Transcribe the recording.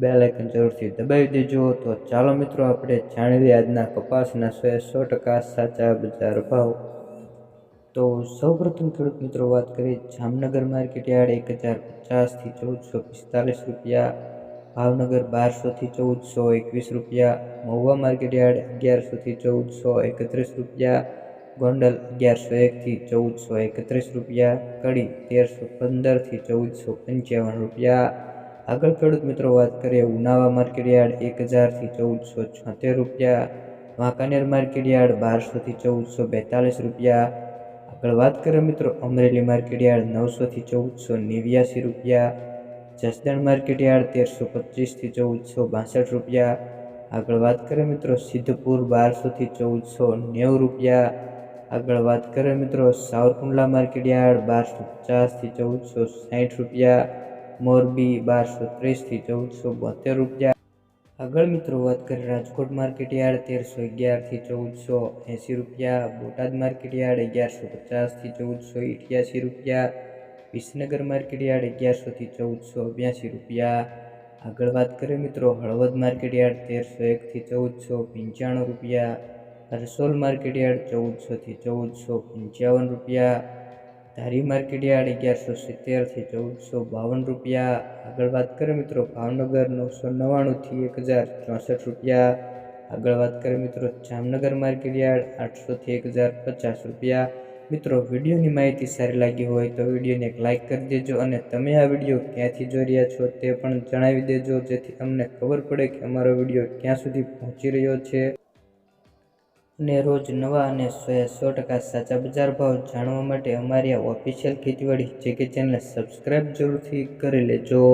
Bell icon જરૂરથી દબાવી દેજો. તો ચાલો મિત્રો, આપણે જાણી લઈએ આજના કપાસના સો સો ટકા સાચા બજાર ભાવ. તો સૌપ્રથમ ખેડૂત મિત્રો, વાત કરીએ જામનગર માર્કેટ યાર્ડ એક હજાર પચાસથી ચૌદસો પિસ્તાલીસ રૂપિયા, ભાવનગર બારસોથી ચૌદસો એકવીસ રૂપિયા, મહુવા માર્કેટ યાર્ડ અગિયારસોથી ચૌદસો એકત્રીસ રૂપિયા, ગોંડલ અગિયારસો એકથી ચૌદસો એકત્રીસ રૂપિયા, કડી તેરસો પંદરથી ચૌદસો પંચાવન રૂપિયા આગળ ખેડૂત મિત્રો વાત કરીએ, ઉનાવા માર્કેટ યાર્ડ એક હજારથી ચૌદસો છોતેર રૂપિયા, વાંકાનેર માર્કેટ યાર્ડ બારસોથી ચૌદસો બેતાલીસ રૂપિયા. આગળ વાત કરીએ મિત્રો, અમરેલી માર્કેટ યાર્ડ નવસોથી ચૌદસો નેવ્યાસી રૂપિયા, જસદણ માર્કેટ યાર્ડ તેરસો પચીસથી ચૌદસો બાસઠ રૂપિયા. આગળ વાત કરીએ મિત્રો, સિદ્ધપુર બારસોથી ચૌદસો નેવું રૂપિયા. આગળ વાત કરીએ મિત્રો, સાવરકુંડલા માર્કેટ યાર્ડ બારસો પચાસથી ચૌદસો સાઠ રૂપિયા. મોરબી બારસો ત્રીસથી ચૌદસો બોતેર રૂપિયા. આગળ મિત્રો વાત કરીએ રાજકોટ માર્કેટ યાર્ડ તેરસો અગિયારથી ચૌદસો એંસી રૂપિયા, બોટાદ માર્કેટ યાર્ડ અગિયારસો પચાસથી ચૌદસો અઠ્યાસી રૂપિયા, વિસનગર માર્કેટ યાર્ડ અગિયારસોથી ચૌદસો બ્યાસી રૂપિયા. આગળ વાત કરીએ મિત્રો હળવદ માર્કેટ યાર્ડ તેરસો એકથી ચૌદસો પંચાણું રૂપિયા હરસોલ માર્કેટ યાર્ડ ચૌદસોથી ચૌદસો પંચાવન રૂપિયા ધારી માર્કેટ યાર્ડ અગિયારસો સિત્તેરથી ચૌદસો બાવન રૂપિયા. આગળ વાત કરીએ મિત્રો, ભાવનગર નવસો નવ્વાણુંથી એક હજાર ચોસઠ રૂપિયા. આગળ વાત કરીએ મિત્રો, જામનગર માર્કેટયાર્ડ આઠસોથી એક હજાર પચાસ રૂપિયા. મિત્રો, વિડીયોની માહિતી સારી લાગી હોય તો વિડીયોને એક લાઇક કરી દેજો અને તમે આ વીડિયો ક્યાંથી જોઈ રહ્યા છો તે પણ જણાવી દેજો, જેથી અમને ખબર પડે કે અમારો વીડિયો ક્યાં સુધી પહોંચી રહ્યો છે. અને રોજ નવા અને સો ટકા સાચા બજાર ભાવ જાણવા માટે અમારી આ ઓફિશિયલ ખેતીવાડી જે કે ચેનલ સબસ્ક્રાઈબ જરૂરથી કરી લેજો.